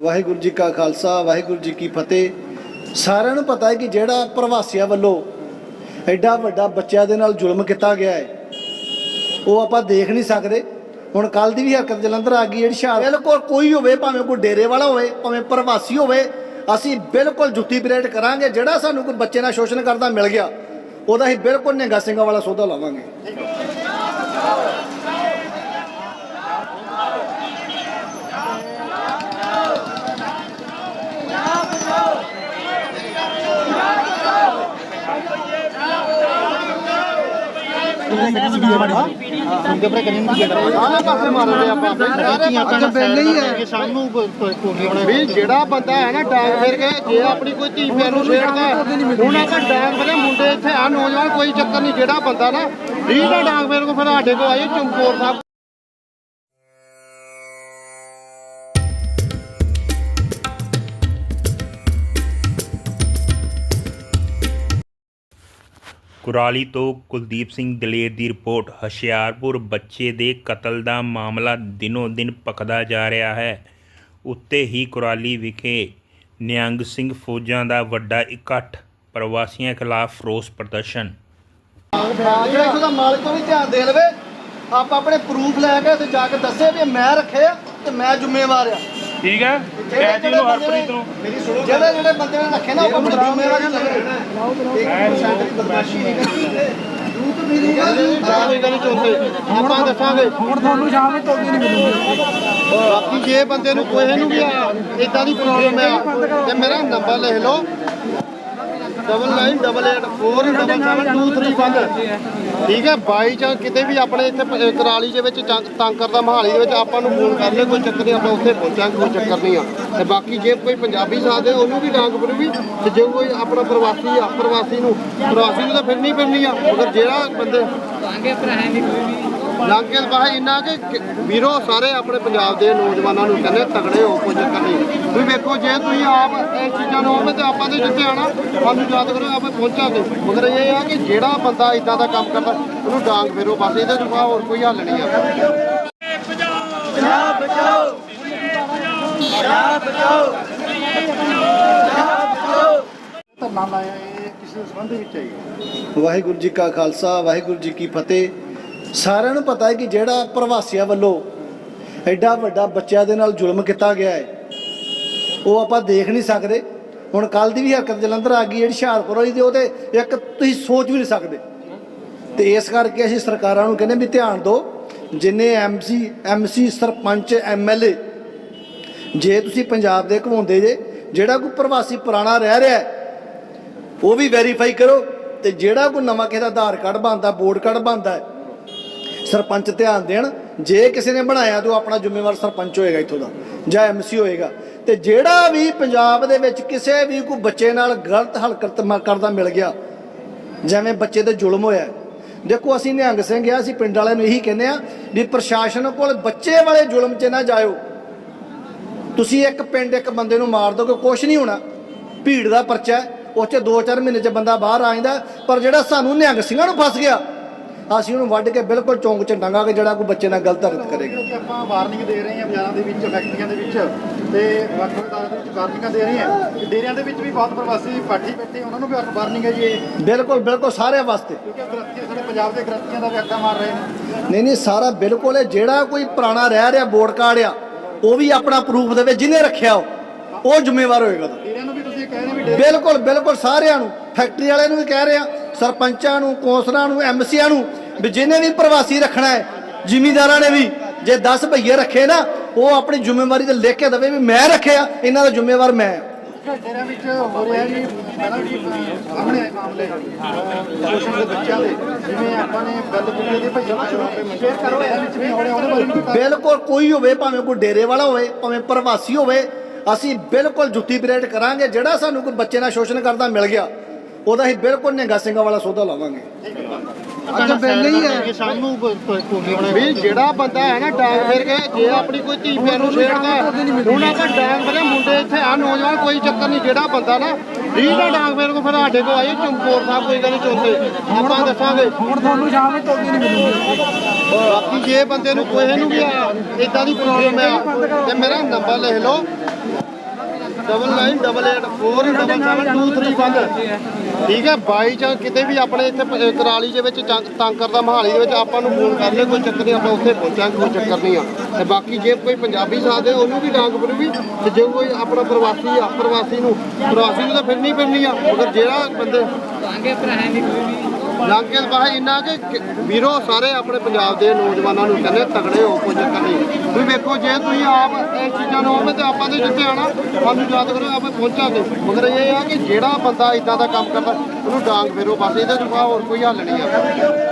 ਵਾਹਿਗੁਰੂ ਜੀ ਕਾ ਖਾਲਸਾ, ਵਾਹਿਗੁਰੂ ਜੀ ਕੀ ਫਤਿਹ। ਸਾਰਿਆਂ ਨੂੰ ਪਤਾ ਹੈ ਕਿ ਜਿਹੜਾ ਪ੍ਰਵਾਸੀਆਂ ਵੱਲੋਂ ਐਡਾ ਵੱਡਾ ਬੱਚਿਆਂ ਦੇ ਨਾਲ ਜ਼ੁਲਮ ਕੀਤਾ ਗਿਆ ਹੈ, ਉਹ ਆਪਾਂ ਦੇਖ ਨਹੀਂ ਸਕਦੇ। ਹੁਣ ਕੱਲ ਦੀ ਵੀ ਹਰਕਤ ਜਲੰਧਰ ਆ ਗਈ, ਜਿਹੜੀ ਸ਼ਾਰ ਬਿਲਕੁਲ ਕੋਈ ਹੋਵੇ, ਭਾਵੇਂ ਕੋਈ ਡੇਰੇ ਵਾਲਾ ਹੋਵੇ, ਭਾਵੇਂ ਪ੍ਰਵਾਸੀ ਹੋਵੇ, ਅਸੀਂ ਬਿਲਕੁਲ ਜੁੱਤੀ ਪਰੇਡ ਕਰਾਂਗੇ, ਜਿਹੜਾ ਸਾਨੂੰ ਕੋਈ ਬੱਚੇ ਨਾਲ ਸ਼ੋਸ਼ਣ ਕਰਦਾ ਮਿਲ ਗਿਆ, ਉਹਦਾ ਅਸੀਂ ਬਿਲਕੁਲ ਨਿਹੰਗਾ ਸਿੰਘਾਂ ਵਾਲਾ ਸੌਦਾ ਲਾਵਾਂਗੇ। ਵੀ ਜਿਹੜਾ ਬੰਦਾ ਹੈ ਨਾ ਡਾਂਗ ਫੇਰ ਕੇ ਜੇ ਆਪਣੀ ਕੋਈ ਧੀ ਨੂੰ ਛੇੜਦਾ ਹੁਣ ਆਪਾਂ ਡਾਂਗ ਫੇਰੇ ਮੁੰਡੇ ਇੱਥੇ ਆ ਨੌਜਵਾਨ ਕੋਈ ਚੱਕਰ ਨਹੀਂ। ਜਿਹੜਾ ਬੰਦਾ ਨਾ ਦਾ ਡਾਂਗ ਫੇਰ ਕੋ ਫਿਰ ਸਾਡੇ ਕੋ ਆਏ ਚਮਕੌਰ ਸਾਹਿਬ ਕੁਰਾਲੀ ਤੋਂ ਕੁਲਦੀਪ ਸਿੰਘ ਦਲੇਰ ਦੀ ਰਿਪੋਰਟ, ਹੁਸ਼ਿਆਰਪੁਰ ਬੱਚੇ ਦੇ ਕਤਲ ਦਾ ਮਾਮਲਾ ਦਿਨੋ ਦਿਨ ਪਕਦਾ ਜਾ ਰਿਹਾ ਹੈ। ਉੱਤੇ ਹੀ ਕੁਰਾਲੀ ਵਿਖੇ ਨਿਹੰਗ ਸਿੰਘ ਫੌਜਾਂ ਦਾ ਵੱਡਾ ਇਕੱਠ, ਪ੍ਰਵਾਸੀਆਂ ਖਿਲਾਫ ਰੋਸ ਪ੍ਰਦਰਸ਼ਨ। ਜਿਹੜਾ ਇੱਥੋਂ ਦਾ ਮਾਲਕ ਤੋਂ ਵੀ ਧਿਆਨ ਦੇ ਲਵੇ, ਆਪ ਆਪਣੇ ਪ੍ਰੂਫ ਲੈ ਕੇ ਤੇ ਜਾ ਕੇ ਦੱਸੇ ਵੀ ਮੈਂ ਰੱਖੇ ਆ ਤੇ ਮੈਂ ਜ਼ਿੰਮੇਵਾਰ ਆ। ਠੀਕ ਹੈ? ਜਿਹੜੇ ਕਹਿ ਜੀ ਨੂੰ ਹਰਪ੍ਰੀਤ ਨੂੰ ਮੇਰੀ ਸੁਣੋ ਜਿਹੜੇ ਜਿਹੜੇ ਬੰਦੇ ਨੇ ਰੱਖੇ ਨਾ ਉਹ ਆਪਣੀ ਜ਼ਿੰਮੇਵਾਰੀ ਲੈਣ 1% ਦੀ ਬਦਮਾਸ਼ੀ ਨਹੀਂ ਚੋਂਦੇ ਆਪਾਂ ਦੱਸਾਂਗੇ। ਹੁਣ ਤੁਹਾਨੂੰ ਸ਼ਾਮ ਤੋਂ ਨਹੀਂ ਮਿਲੂਗੀ। ਬਾਕੀ ਜੇ ਬੰਦੇ ਨੂੰ ਕੋਈ ਨੂੰ ਵੀ ਇਦਾਂ ਦੀ ਪ੍ਰੋਬਲਮ ਆ ਤੇ ਮੇਰਾ ਨੰਬਰ ਲਿਖ ਲਓ। Double nine double eight four double seven two three one ਠੀਕ ਹੈ ਬਾਈ ਚਾਂਸ ਕਿਤੇ ਵੀ ਆਪਣੇ ਇੱਥੇ ਪ- ਕਰਾਲੀ ਦੇ ਵਿੱਚ ਚੰਗ- ਤੰਗ ਕਰਦਾ ਮਹਾਲੀ ਦੇ ਵਿੱਚ ਆਪਾਂ ਨੂੰ ਫੋਨ ਕਰ ਲੈ ਕੋਈ ਚੱਕਰ ਨਹੀਂ, ਆਪਾਂ ਉੱਥੇ ਪਹੁੰਚਾਂਗੇ, ਕੋਈ ਚੱਕਰ ਨਹੀਂ ਆ। ਤੇ ਬਾਕੀ ਜੇ ਕੋਈ ਪੰਜਾਬੀ ਸਾਥ ਦੇ, ਉਹਨੂੰ ਵੀ ਡਾਂਗ ਵੀ ਤੇ ਜੇ ਕੋਈ ਆਪਣਾ ਪ੍ਰਵਾਸੀ ਆ ਪ੍ਰਵਾਸੀ ਨੂੰ ਪ੍ਰਵਾਸੀ ਨੂੰ ਤਾਂ ਫਿਰਨੀ ਫਿਰਨੀ ਆ, ਮਗਰ ਜਿਹੜਾ ਬੰਦੇ ਲਾਂਗੇ ਬਾਹਰ ਇੰਨਾ ਕਿ ਵੀਰੋ ਸਾਰੇ ਆਪਣੇ ਪੰਜਾਬ ਦੇ ਨੌਜਵਾਨਾਂ ਨੂੰ ਕਹਿੰਦੇ ਤਗੜੇ ਹੋ, ਕੋਈ ਚੱਕਰ ਨਹੀਂ। ਤੁਸੀਂ ਵੇਖੋ, ਜੇ ਤੁਸੀਂ ਆਪ ਇਹ ਚੀਜ਼ਾਂ ਨੂੰ ਆਵੇ ਤੇ ਆਪਾਂ ਤੇ ਜਿੱਥੇ ਆਣਾ ਸਾਨੂੰ ਯਾਦ ਕਰੋ, ਆਪੇ ਪਹੁੰਚਾਂਗੇ ਮਗਰ ਇਹ ਆ ਕਿ ਜਿਹੜਾ ਬੰਦਾ ਇਦਾਂ ਦਾ ਕੰਮ ਕਰਦਾ, ਉਹਨੂੰ ਡਾਂਗ ਫੇਰੋ, ਬਸ ਇਹਦੇ ਤੋਂ ਹੋਰ ਕੋਈ ਹੱਲ ਨਹੀਂ ਆ। ਧਰਨਾ ਲਾਇਆ ਇਹ ਕਿਸੇ ਸੰਬੰਧ ਵਿੱਚ ਹੈ ਵਾਹਿਗੁਰੂ ਜੀ ਕਾ ਖਾਲਸਾ, ਵਾਹਿਗੁਰੂ ਜੀ ਕੀ ਫਤਿਹ। ਸਾਰਿਆਂ ਨੂੰ ਪਤਾ ਹੈ ਕਿ ਜਿਹੜਾ ਪ੍ਰਵਾਸੀਆਂ ਵੱਲੋਂ ਐਡਾ ਵੱਡਾ ਬੱਚਿਆਂ ਦੇ ਨਾਲ ਜ਼ੁਲਮ ਕੀਤਾ ਗਿਆ ਹੈ, ਉਹ ਆਪਾਂ ਦੇਖ ਨਹੀਂ ਸਕਦੇ। ਹੁਣ ਕੱਲ ਦੀ ਵੀ ਹਰਕਤ ਜਲੰਧਰ ਆ ਗਈ, ਜਿਹੜੀ ਹੁਸ਼ਿਆਰਪੁਰ ਵਾਲੀ ਤੇ ਉਹਦੇ ਇੱਕ ਤੁਸੀਂ ਸੋਚ ਵੀ ਨਹੀਂ ਸਕਦੇ। ਤੇ ਇਸ ਕਰਕੇ ਅਸੀਂ ਸਰਕਾਰਾਂ ਨੂੰ ਕਹਿੰਦੇ ਵੀ ਧਿਆਨ ਦਿਓ, ਜਿੰਨੇ ਐਮਸੀ ਐਮਸੀ ਸਰਪੰਚ ਐਮਐਲਏ ਜੇ ਤੁਸੀਂ ਪੰਜਾਬ ਦੇ ਘਵਾਉਂਦੇ ਜੇ, ਜਿਹੜਾ ਕੋਈ ਪ੍ਰਵਾਸੀ ਪੁਰਾਣਾ ਰਹਿ ਰਿਹਾ ਉਹ ਵੀ ਵੈਰੀਫਾਈ ਕਰੋ। ਤੇ ਜਿਹੜਾ ਕੋਈ ਨਵਾਂ ਕਿਸੇ ਦਾ ਆਧਾਰ ਕਾਰਡ ਬਣਦਾ ਵੋਟ ਕਾਰਡ ਬਣਦਾ ਸਰਪੰਚ ਧਿਆਨ ਦੇਣ। ਜੇ ਕਿਸੇ ਨੇ ਬਣਾਇਆ ਤਾਂ ਉਹ ਆਪਣਾ ਜ਼ਿੰਮੇਵਾਰ ਸਰਪੰਚ ਹੋਏਗਾ ਇੱਥੋਂ ਦਾ ਜਾਂ ਐਮਸੀ ਹੋਏਗਾ। ਤੇ ਜਿਹੜਾ ਵੀ ਪੰਜਾਬ ਦੇ ਵਿੱਚ ਕਿਸੇ ਵੀ ਕੋਈ ਬੱਚੇ ਨਾਲ ਗਲਤ ਹਲਕਤ ਮ- ਕਰਦਾ ਮਿਲ ਗਿਆ ਜਿਵੇਂ ਬੱਚੇ ਤੇ ਜ਼ੁਲਮ ਹੋਇਆ। ਦੇਖੋ ਅਸੀਂ ਨਿਹੰਗ ਸਿੰਘ ਆ ਅਸੀਂ ਪਿੰਡ ਵਾਲਿਆਂ ਨੂੰ ਇਹੀ ਕਹਿੰਦੇ ਆ ਵੀ ਪ੍ਰਸ਼ਾਸਨ ਕੋਲ ਬੱਚੇ ਵਾਲੇ ਜ਼ੁਲਮ 'ਚ ਨਾ ਜਾਇਓ। ਤੁਸੀਂ ਇੱਕ ਪਿੰਡ ਇੱਕ ਬੰਦੇ ਨੂੰ ਮਾਰ ਦੋਗੇ ਕੁਝ ਨਹੀਂ ਹੋਣਾ। ਭੀੜ ਦਾ ਪਰਚਾ ਹੈ, ਉਹ 'ਚ 2-4 ਮਹੀਨੇ 'ਚ ਬੰਦਾ ਬਾਹਰ ਆ ਜਾਂਦਾ ਪਰ ਜਿਹੜਾ ਸਾਨੂੰ ਨਿਹੰਗ ਸਿੰਘਾਂ ਨੂੰ ਫਸ ਗਿਆ ਅਸੀਂ ਉਹਨੂੰ ਵੱਢ ਕੇ ਬਿਲਕੁਲ ਚੌਂਕ 'ਚ ਟੰਗਾਂਗੇ ਜਿਹੜਾ ਕੋਈ ਬੱਚੇ ਨਾਲ ਗਲਤ ਹਰਕਤ ਕਰੇਗਾ। ਆਪਾਂ ਵਾਰਨਿੰਗ ਦੇ ਰਹੇ ਹਾਂ ਬਾਜ਼ਾਰਾਂ ਦੇ ਵਿੱਚ ਫੈਕਟਰੀਆਂ ਦੇ ਵਿੱਚ ਤੇ ਵੱਖ ਵੱਖ ਅਦਾਲਤਾਂ ਦੇ ਵਿੱਚ ਵਾਰਨਿੰਗਾਂ ਦੇ ਰਹੇ ਹਾਂ। ਡੇਰਿਆਂ ਦੇ ਵਿੱਚ ਵੀ ਬਹੁਤ ਪ੍ਰਵਾਸੀ ਪਾਠੀ ਬੈਠੇ ਉਹਨਾਂ ਨੂੰ ਵੀ ਵਾਰਨਿੰਗ ਹੈ ਜੀ ਇਹ। ਬਿਲਕੁਲ ਬਿਲਕੁਲ ਸਾਰਿਆਂ ਵਾਸਤੇ। ਕਿਉਂਕਿ ਗ੍ਰਸਤੀਆਂ ਸਾਡੇ ਪੰਜਾਬ ਦੇ ਗ੍ਰਸਤੀਆਂ ਦਾ ਵੀ ਅੱਗਾ ਮਾਰ ਰਹੇ ਨੇ। ਨਹੀਂ ਨਹੀਂ ਸਾਰਾ ਬਿਲਕੁਲ ਹੈ ਜਿਹੜਾ ਕੋਈ ਪੁਰਾਣਾ ਰਹਿ ਰਿਹਾ ਵੋਟ ਕਾਰਡ ਆ ਉਹ ਵੀ ਆਪਣਾ ਪ੍ਰੂਫ ਦੇਵੇ ਜਿਹਨੇ ਰੱਖਿਆ ਉਹ। ਉਹ ਜ਼ਿੰਮੇਵਾਰ ਹੋਏਗਾ ਰਹੇ ਬਿਲਕੁਲ ਬਿਲਕੁਲ ਸਾਰਿਆਂ ਨੂੰ। ਫੈਕਟਰੀ ਵਾਲਿਆਂ ਨੂੰ ਵੀ ਕਹਿ ਰਿਹਾ ਸਰਪੰਚਾਂ ਨੂੰ ਕੌਂਸਲਰਾਂ ਨੂੰ ਐਮਸੀਆਂ ਨੂੰ ਵੀ ਜਿਹਨੇ ਵੀ ਪ੍ਰਵਾਸੀ ਰੱਖਣਾ ਹੈ ਜ਼ਿਮੀਂਦਾਰਾਂ ਨੇ ਵੀ ਜੇ 10 ਭਈਏ ਰੱਖੇ ਨਾ ਉਹ ਆਪਣੀ ਜ਼ਿੰਮੇਵਾਰੀ ਤੇ ਲਿਖ ਕੇ ਦਵੇ ਵੀ ਮੈਂ ਰੱਖਿਆ ਇਹਨਾਂ ਦਾ ਜ਼ਿੰਮੇਵਾਰ ਮੈਂ ਹਾਂ। ਡੇਰਿਆਂ ਵਿੱਚ ਹੋ ਰਿਹਾ ਜੀ ਪਹਿਲਾਂ ਵੀ ਅਹ, ਸਾਹਮਣੇ ਆਏ ਮਾਮਲੇ। ਸ਼ੋਸ਼ਣ ਦੇ ਬੱਚਿਆਂ ਦੇ ਜਿਵੇਂ ਆਪਾਂ ਨੇ ਗੱਲ ਕੀਤੀ ਦੇ ਭਈਆ ਨੂੰ ਸ਼ੇਅਰ ਕਰੋ ਇਹਦੇ ਵਿੱਚ ਵੀ ਹੋ ਰਿਹਾ ਉਹਦੇ ਬਾਰੇ ਵੀ ਦੱਸੋ। ਬਿਲਕੁਲ ਕੋਈ ਹੋਵੇ ਭਾਵੇਂ ਕੋਈ ਡੇਰੇ ਵਾਲਾ ਹੋਵੇ ਭਾਵੇਂ ਪ੍ਰਵਾਸੀ ਹੋਵੇ ਅਸੀਂ ਬਿਲਕੁਲ ਜੁੱਤੀ ਪਰੇਡ ਕਰਾਂਗੇ ਜਿਹੜਾ ਸਾਨੂੰ ਕੋਈ ਬੱਚੇ ਨਾਲ ਸ਼ੋਸ਼ਣ ਕਰਦਾ ਮਿਲ ਗਿਆ ਉਹਦਾ ਅਸੀਂ ਬਿਲਕੁਲ ਨਿਹੰਗਾ ਸਿੰਘਾਂ ਵਾਲਾ ਸੌਦਾ ਲਾਵਾਂਗੇ। ਅੱਜ ਪਹਿਲੇ ਹੀ ਹੈ। ਸ਼ਾਮ ਨੂੰ ਵੀ ਜਿਹੜਾ ਬੰਦਾ ਹੈ ਨਾ ਡਾਂਗ ਫੇਰ ਕੇ ਜੇ ਆਪਣੀ ਕੋਈ ਧੀ ਭੈਣ ਨੂੰ ਛੇੜਦਾ ਹੈ, ਹੁਣ ਆਪਾਂ ਡਾਂਗ ਫੇਰੇ ਮੁੰਡੇ ਇੱਥੇ ਆ ਨੌਜਵਾਨ ਕੋਈ ਚੱਕਰ ਨਹੀਂ ਜਿਹੜਾ ਬੰਦਾ ਨਾ ਰੀਹ ਦਾ ਡਾਂਗ ਫੇਰ ਕੋ ਫਿਰ ਸਾਡੇ ਕੋ ਆਏ ਚਮਕੌਰ ਸਾਹਿਬ ਕੋਈ ਗੱਲ ਨਹੀਂ ਚੋਂਦੇ ਆਪਾਂ ਦੱਸਾਂਗੇ। ਹੁਣ ਤੁਹਾਨੂੰ ਸ਼ਾਮ ਤੋਂ ਨਹੀਂ ਮਿਲੂਗੀ। ਬਾਕੀ ਜੇ ਬੰਦੇ ਨੂੰ ਕੋਈ ਨੂੰ ਵੀ ਇਦਾਂ ਦੀ ਪ੍ਰੋਬਲਮ ਆ। ਤੇ ਮੇਰਾ ਨੰਬਰ ਲਿਖ ਲਓ। 9988477231 ਠੀਕ ਹੈ ਬਾਈ ਚਾਂਸ ਕਿਤੇ ਵੀ ਆਪਣੇ ਇੱਥੇ ਪ- ਕਰਾਲੀ ਦੇ ਵਿੱਚ ਚੰਗ- ਤੰਗ ਕਰਦਾ ਮਹਾਲੀ ਦੇ ਵਿੱਚ, ਆਪਾਂ ਨੂੰ ਫੋਨ ਕਰ ਲਿਓ ਕੋਈ ਚੱਕਰ ਨਹੀਂ, ਆਪਾਂ ਉੱਥੇ ਪਹੁੰਚਾਂਗੇ, ਕੋਈ ਚੱਕਰ ਨਹੀਂ ਆ। ਤੇ ਬਾਕੀ ਜੇ ਕੋਈ ਪੰਜਾਬੀ ਸਾਥਦੇ ਉਹਨੂੰ ਵੀ ਡਾਂਗ ਵੀ ਤੇ ਜੇ ਕੋਈ ਆਪਣਾ ਪ੍ਰਵਾਸੀ ਆ ਪ੍ਰਵਾਸੀ ਨੂੰ ਪ੍ਰਵਾਸੀ ਨੂੰ ਤਾਂ ਫਿਰਨੀ ਫਿਰਨੀ ਆ, ਮਗਰ ਜਿਹੜਾ ਬੰਦੇ ਲਾਂਗੇ ਬਾਹਰ ਇੰਨਾ ਕਿ ਵੀਰੋ ਸਾਰੇ ਆਪਣੇ ਪੰਜਾਬ ਦੇ ਨੌਜਵਾਨਾਂ ਨੂੰ ਕਹਿੰਦੇ ਤਗੜੇ ਹੋ, ਕੋਈ ਚੱਕਰ ਨਹੀਂ। ਤੁਸੀਂ ਵੇਖੋ, ਜੇ ਤੁਸੀਂ ਆਪ ਇਹ ਚੀਜ਼ਾਂ ਨੂੰ ਆਵੇ ਤੇ ਆਪਾਂ ਤੇ ਜਿੱਥੇ ਆਣਾ ਸਾਨੂੰ ਯਾਦ ਕਰੋ, ਆਪਾਂ ਪਹੁੰਚਾਂਗੇ ਮਗਰ ਇਹ ਆ ਕਿ ਜਿਹੜਾ ਬੰਦਾ ਇਦਾਂ ਦਾ ਕੰਮ ਕਰਦਾ, ਉਹਨੂੰ ਡਾਂਗ ਫੇਰੋ, ਬਸ ਇਹਦੇ ਤੋਂ ਹੋਰ ਕੋਈ ਹੱਲ ਨਹੀਂ ਆ।